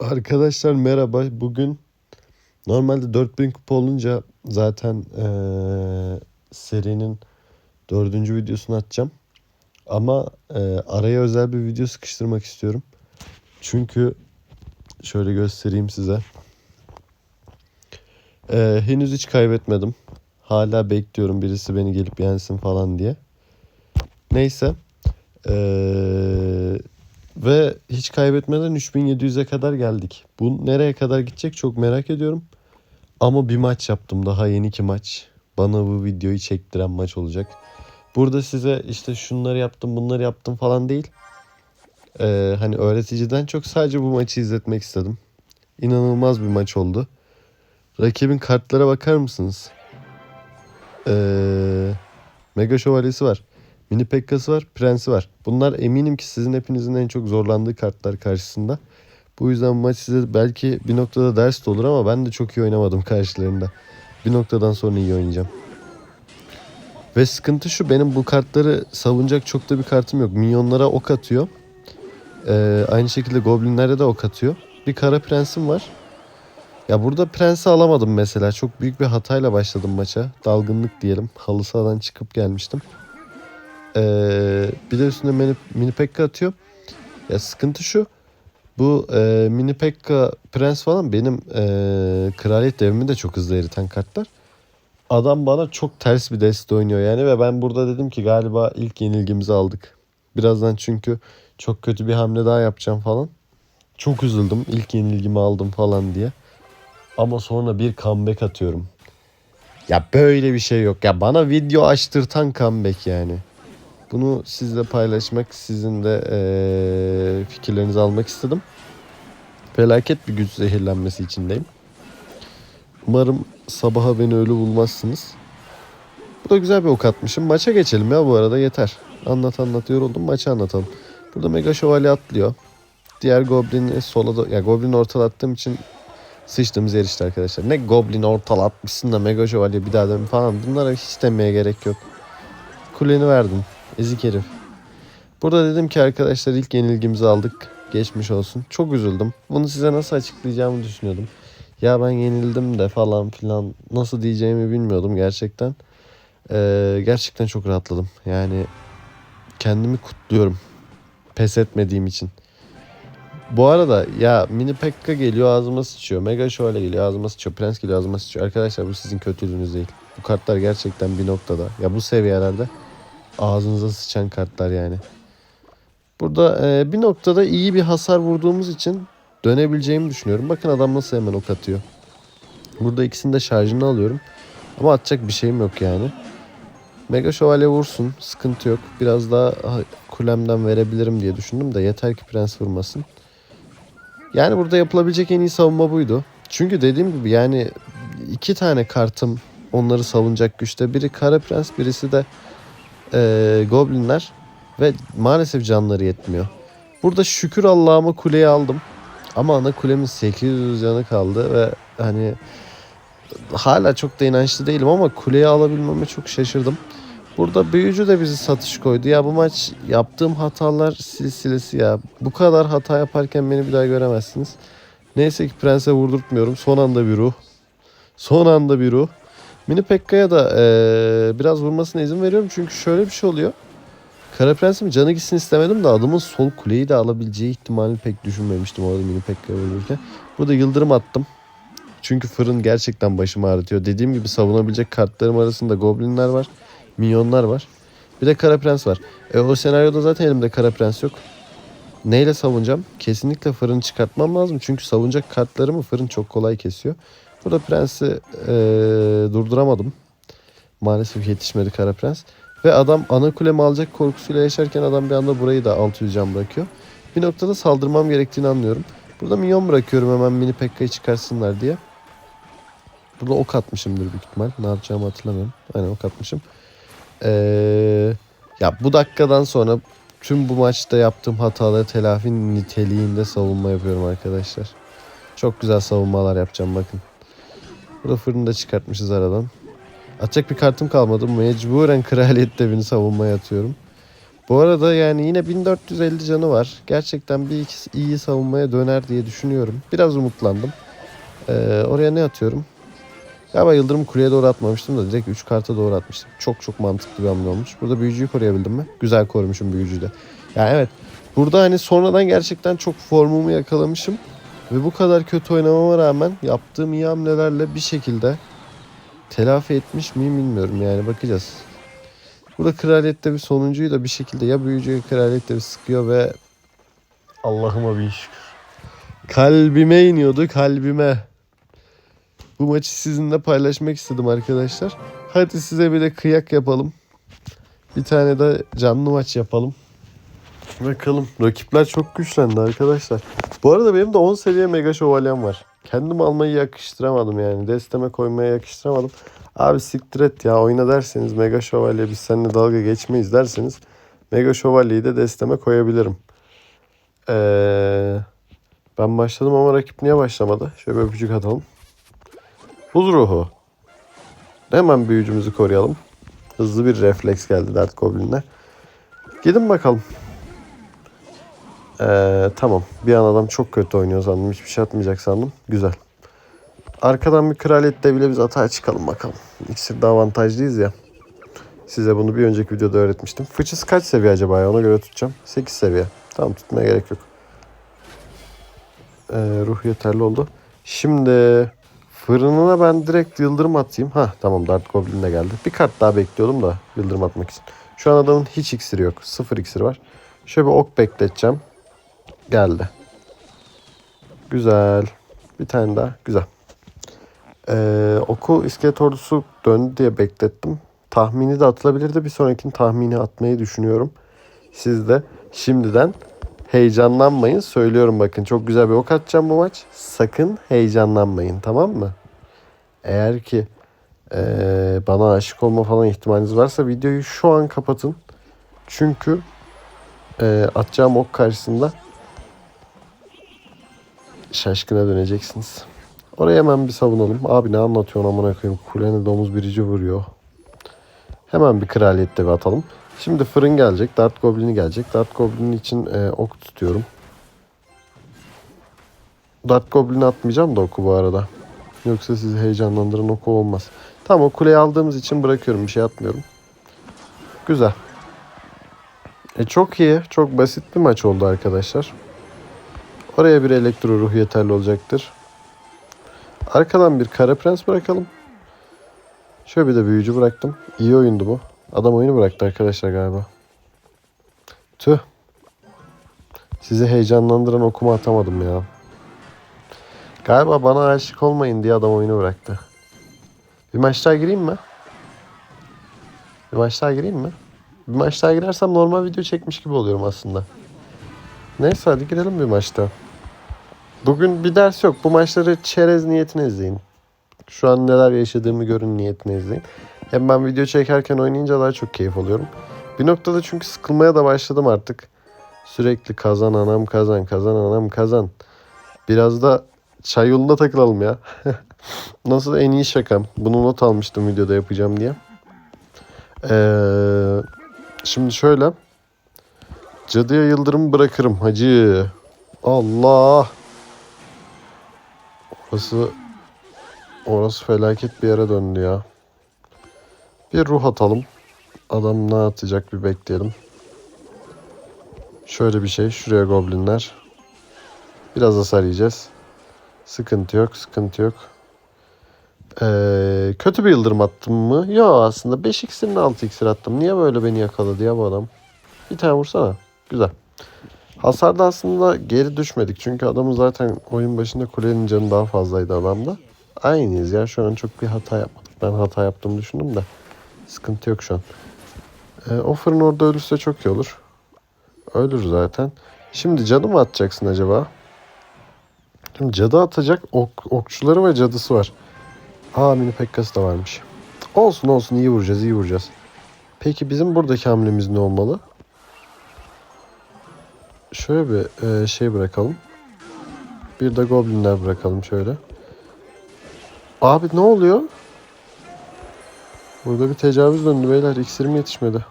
Arkadaşlar merhaba. Bugün normalde 4000 kupa olunca zaten eee, serinin dördüncü videosunu atacağım. Ama eee, araya özel bir video sıkıştırmak istiyorum. Çünkü şöyle göstereyim size. Eee, henüz hiç kaybetmedim. Hala bekliyorum birisi beni gelip yensin falan diye. Neyse. Eee ve hiç kaybetmeden 3700'e kadar geldik. Bu nereye kadar gidecek çok merak ediyorum. Ama bir maç yaptım. Daha yeni iki maç. Bana bu videoyu çektiren maç olacak. Burada size işte şunları yaptım bunları yaptım falan değil. Ee, hani öğreticiden çok sadece bu maçı izletmek istedim. İnanılmaz bir maç oldu. Rakibin kartlara bakar mısınız? Ee, Mega Şövalyesi var. Mini Pekka'sı var, Prensi var. Bunlar eminim ki sizin hepinizin en çok zorlandığı kartlar karşısında. Bu yüzden maç size belki bir noktada ders de olur ama ben de çok iyi oynamadım karşılarında. Bir noktadan sonra iyi oynayacağım. Ve sıkıntı şu benim bu kartları savunacak çok da bir kartım yok. Minyonlara ok atıyor. Ee, aynı şekilde Goblinlere de ok atıyor. Bir Kara Prensim var. Ya burada Prens'i alamadım mesela. Çok büyük bir hatayla başladım maça. Dalgınlık diyelim. Halı sahadan çıkıp gelmiştim. Ee, bir de üstüne mini, mini Pekka atıyor. Ya sıkıntı şu. Bu e, mini Pekka Prens falan benim e, kraliyet devrimi de çok hızlı eriten kartlar. Adam bana çok ters bir deste oynuyor yani ve ben burada dedim ki galiba ilk yenilgimizi aldık. Birazdan çünkü çok kötü bir hamle daha yapacağım falan. Çok üzüldüm ilk yenilgimi aldım falan diye. Ama sonra bir comeback atıyorum. Ya böyle bir şey yok. Ya bana video açtırtan comeback yani. Bunu sizle paylaşmak, sizin de eee, fikirlerinizi almak istedim. Felaket bir güç zehirlenmesi içindeyim. Umarım sabaha beni ölü bulmazsınız. Bu da güzel bir ok atmışım. Maça geçelim ya bu arada yeter. Anlat anlat yoruldum maçı anlatalım. Burada Mega Şövalye atlıyor. Diğer Goblin'i sola da... Ya Goblin ortalattığım için sıçtığımız yer işte arkadaşlar. Ne Goblin ortalatmışsın da Mega Şövalye bir daha dön falan. Bunlara hiç demeye gerek yok. Kuleni verdim. Ezik herif. Burada dedim ki arkadaşlar ilk yenilgimizi aldık. Geçmiş olsun. Çok üzüldüm. Bunu size nasıl açıklayacağımı düşünüyordum. Ya ben yenildim de falan filan nasıl diyeceğimi bilmiyordum gerçekten. Ee, gerçekten çok rahatladım. Yani kendimi kutluyorum. Pes etmediğim için. Bu arada ya mini Pekka geliyor ağzıma sıçıyor. Mega şöyle geliyor ağzıma sıçıyor. Prens geliyor ağzıma sıçıyor. Arkadaşlar bu sizin kötülüğünüz değil. Bu kartlar gerçekten bir noktada. Ya bu seviyelerde ağzınıza sıçan kartlar yani. Burada e, bir noktada iyi bir hasar vurduğumuz için dönebileceğimi düşünüyorum. Bakın adam nasıl hemen ok atıyor. Burada ikisini de şarjını alıyorum. Ama atacak bir şeyim yok yani. Mega şövalye vursun. Sıkıntı yok. Biraz daha ah, kulemden verebilirim diye düşündüm de yeter ki prens vurmasın. Yani burada yapılabilecek en iyi savunma buydu. Çünkü dediğim gibi yani iki tane kartım onları savunacak güçte. Biri Kara Prens, birisi de e, Goblinler ve maalesef canları yetmiyor. Burada şükür Allah'ıma kuleyi aldım. Ama ana kulemin 800 canı kaldı ve hani hala çok da inançlı değilim ama kuleyi alabilmeme çok şaşırdım. Burada büyücü de bizi satış koydu. Ya bu maç yaptığım hatalar silsilesi ya. Bu kadar hata yaparken beni bir daha göremezsiniz. Neyse ki prense vurdurtmuyorum. Son anda bir ruh. Son anda bir ruh. Mini Pekka'ya da eee, biraz vurmasına izin veriyorum. Çünkü şöyle bir şey oluyor. Kara Prens'im canı gitsin istemedim de adamın sol kuleyi de alabileceği ihtimalini pek düşünmemiştim orada Mini Pekka'ya vururken. Burada yıldırım attım. Çünkü fırın gerçekten başımı ağrıtıyor. Dediğim gibi savunabilecek kartlarım arasında goblinler var. Minyonlar var. Bir de Kara Prens var. E, o senaryoda zaten elimde Kara Prens yok. Neyle savunacağım? Kesinlikle fırın çıkartmam lazım. Çünkü savunacak kartlarımı fırın çok kolay kesiyor. Burada Prens'i e, durduramadım. Maalesef yetişmedi Kara Prens. Ve adam ana kulemi alacak korkusuyla yaşarken adam bir anda burayı da 600 can bırakıyor. Bir noktada saldırmam gerektiğini anlıyorum. Burada minyon bırakıyorum hemen mini Pekka'yı çıkarsınlar diye. Burada ok atmışımdır büyük ihtimal. Ne yapacağımı hatırlamıyorum. Aynen ok atmışım. Ee, ya bu dakikadan sonra tüm bu maçta yaptığım hataları telafi niteliğinde savunma yapıyorum arkadaşlar. Çok güzel savunmalar yapacağım bakın. Burada fırını da çıkartmışız aradan. Atacak bir kartım kalmadı. Mecburen kraliyet devini savunmaya atıyorum. Bu arada yani yine 1450 canı var. Gerçekten bir ikisi iyi savunmaya döner diye düşünüyorum. Biraz umutlandım. Ee, oraya ne atıyorum? Galiba Yıldırım kuleye doğru atmamıştım da direkt 3 karta doğru atmıştım. Çok çok mantıklı bir hamle olmuş. Burada büyücüyü koruyabildim mi? Güzel korumuşum büyücüyü de. Yani evet. Burada hani sonradan gerçekten çok formumu yakalamışım. Ve bu kadar kötü oynamama rağmen yaptığım iyi hamlelerle bir şekilde telafi etmiş miyim bilmiyorum yani bakacağız. Burada kraliyette bir sonuncuyu da bir şekilde ya büyücüyü kraliyette bir sıkıyor ve Allah'ıma bir şükür. Kalbime iniyordu kalbime. Bu maçı sizinle paylaşmak istedim arkadaşlar. Hadi size bir de kıyak yapalım. Bir tane de canlı maç yapalım. Bakalım. Rakipler çok güçlendi arkadaşlar. Bu arada benim de 10 seviye mega şövalyem var. Kendim almayı yakıştıramadım yani. Desteme koymaya yakıştıramadım. Abi siktir et ya oyna derseniz mega şövalye biz seninle dalga geçmeyiz derseniz mega şövalyeyi de desteme koyabilirim. Ee, ben başladım ama rakip niye başlamadı? Şöyle bir öpücük atalım. Buz ruhu. Hemen büyücümüzü koruyalım. Hızlı bir refleks geldi Dert Goblin'e. Gidin bakalım. Ee, tamam. Bir an adam çok kötü oynuyor sandım. Hiçbir şey atmayacak sandım. Güzel. Arkadan bir kraliyette bile biz atağa çıkalım bakalım. İkisi de avantajlıyız ya. Size bunu bir önceki videoda öğretmiştim. Fıçısı kaç seviye acaba ya? Ona göre tutacağım. 8 seviye. Tamam tutmaya gerek yok. Ee, ruh yeterli oldu. Şimdi fırınına ben direkt yıldırım atayım. Ha tamam Dart Goblin de geldi. Bir kart daha bekliyordum da yıldırım atmak için. Şu an adamın hiç iksiri yok. Sıfır iksiri var. Şöyle bir ok bekleteceğim. Geldi. Güzel. Bir tane daha. Güzel. Ee, oku iskelet ordusu döndü diye beklettim. Tahmini de atılabilirdi. Bir sonrakini tahmini atmayı düşünüyorum. Siz de şimdiden heyecanlanmayın. Söylüyorum bakın çok güzel bir ok atacağım bu maç. Sakın heyecanlanmayın tamam mı? Eğer ki ee, bana aşık olma falan ihtimaliniz varsa videoyu şu an kapatın. Çünkü ee, atacağım ok karşısında şaşkına döneceksiniz. Oraya hemen bir savunalım. Abi ne anlatıyorsun amına koyayım. Kulene domuz birici vuruyor. Hemen bir kraliyette bir atalım. Şimdi fırın gelecek. Dart Goblin'i gelecek. Dart Goblin'i için e, ok tutuyorum. Dart Goblin'i atmayacağım da oku bu arada. Yoksa sizi heyecanlandıran oku olmaz. Tamam o kuleyi aldığımız için bırakıyorum. Bir şey atmıyorum. Güzel. E çok iyi. Çok basit bir maç oldu arkadaşlar. Oraya bir elektro ruh yeterli olacaktır. Arkadan bir kara prens bırakalım. Şöyle bir de büyücü bıraktım. İyi oyundu bu. Adam oyunu bıraktı arkadaşlar galiba. Tüh. Sizi heyecanlandıran okuma atamadım ya. Galiba bana aşık olmayın diye adam oyunu bıraktı. Bir maç daha gireyim mi? Bir maç daha gireyim mi? Bir maç daha girersem normal video çekmiş gibi oluyorum aslında. Neyse hadi girelim bir maçta. Bugün bir ders yok. Bu maçları çerez niyetine izleyin. Şu an neler yaşadığımı görün niyetine izleyin. Hem ben video çekerken oynayınca daha çok keyif alıyorum. Bir noktada çünkü sıkılmaya da başladım artık. Sürekli kazan anam kazan kazan anam kazan. Biraz da çay yolunda takılalım ya. Nasıl en iyi şakam. Bunu not almıştım videoda yapacağım diye. Ee, şimdi şöyle. Cadıya yıldırım bırakırım hacı. Allah. Orası orası felaket bir yere döndü ya. Bir ruh atalım. Adam ne atacak bir bekleyelim. Şöyle bir şey. Şuraya goblinler. Biraz hasar yiyeceğiz. Sıkıntı yok. Sıkıntı yok. Ee, kötü bir yıldırım attım mı? Yok aslında 5 iksirin 6 iksir attım. Niye böyle beni yakaladı ya bu adam? Bir tane vursana. Güzel. Hasarda aslında geri düşmedik. Çünkü adamın zaten oyun başında kulenin canı daha fazlaydı adamda. Aynıyız ya. Şu an çok bir hata yapmadık. Ben hata yaptığımı düşündüm de. Sıkıntı yok şu an. Ee, o fırın orada ölürse çok iyi olur. Ölür zaten. Şimdi cadı mı atacaksın acaba? Şimdi cadı atacak ok, okçuları ve cadısı var. Aa mini pekkası da varmış. Olsun olsun iyi vuracağız iyi vuracağız. Peki bizim buradaki hamlemiz ne olmalı? Şöyle bir e, şey bırakalım. Bir de goblinler bırakalım şöyle. Abi ne oluyor? Burada bir tecavüz döndü beyler. İksirim yetişmedi.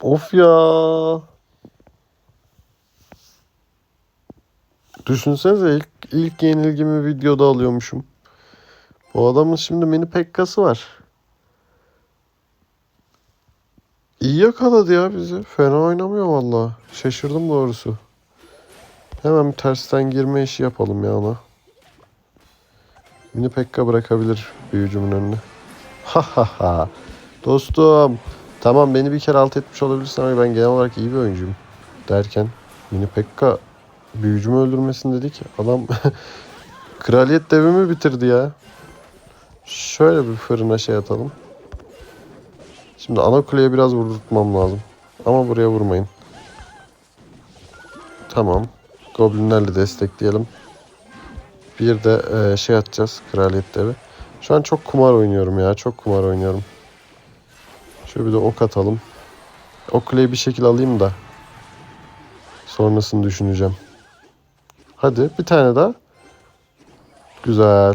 Of ya. Düşünsenize ilk, ilk yenilgimi videoda alıyormuşum. Bu adamın şimdi mini pekkası var. İyi yakaladı ya bizi. Fena oynamıyor valla. Şaşırdım doğrusu. Hemen bir tersten girme işi yapalım ya ona. Mini pekka bırakabilir büyücümün önüne. Ha ha ha. Dostum. Tamam beni bir kere alt etmiş olabilirsin ama ben genel olarak iyi bir oyuncuyum. Derken Mini Pekka büyücümü öldürmesin dedik. Adam kraliyet devimi bitirdi ya. Şöyle bir fırına şey atalım. Şimdi ana kuleye biraz vurdurtmam lazım. Ama buraya vurmayın. Tamam. Goblinlerle destekleyelim. Bir de e, şey atacağız. Kraliyet devi. Şu an çok kumar oynuyorum ya. Çok kumar oynuyorum. Şöyle bir de ok atalım. O kuleyi bir şekil alayım da. Sonrasını düşüneceğim. Hadi bir tane daha. Güzel.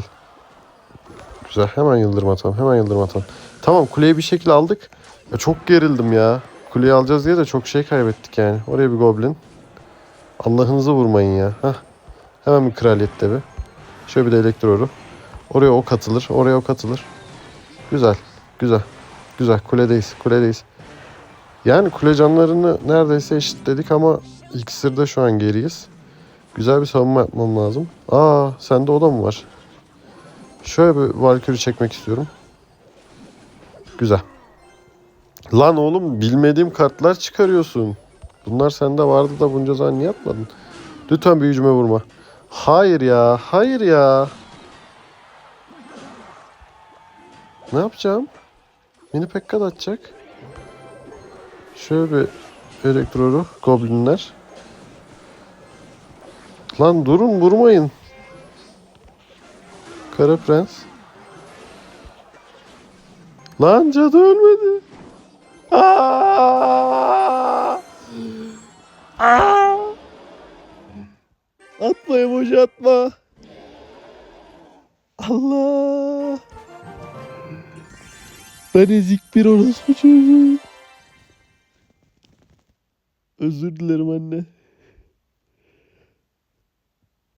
Güzel. Hemen yıldırım atalım. Hemen yıldırım atalım. Tamam kuleyi bir şekil aldık. Ya çok gerildim ya. Kuleyi alacağız diye de çok şey kaybettik yani. Oraya bir goblin. Allah'ınızı vurmayın ya. Hah. Hemen bir kraliyet devi. Şöyle bir de elektroru. Oraya ok atılır. Oraya ok atılır. Güzel. Güzel. Güzel. Kuledeyiz. Kuledeyiz. Yani kule canlarını neredeyse eşitledik ama iksirde şu an geriyiz. Güzel bir savunma yapmam lazım. Aa sende o da mı var? Şöyle bir valkürü çekmek istiyorum. Güzel. Lan oğlum bilmediğim kartlar çıkarıyorsun. Bunlar sende vardı da bunca zaman niye yapmadın? Lütfen büyücüme vurma. Hayır ya, hayır ya. Ne yapacağım? Mini Pekka atacak. Şöyle bir elektroru, goblinler. Lan durun vurmayın. Kara Prens. Lan cadı ölmedi. Aa! Aa! Atma emoji atma. Allah. Ben ezik bir orospu çocuğum. Özür dilerim anne.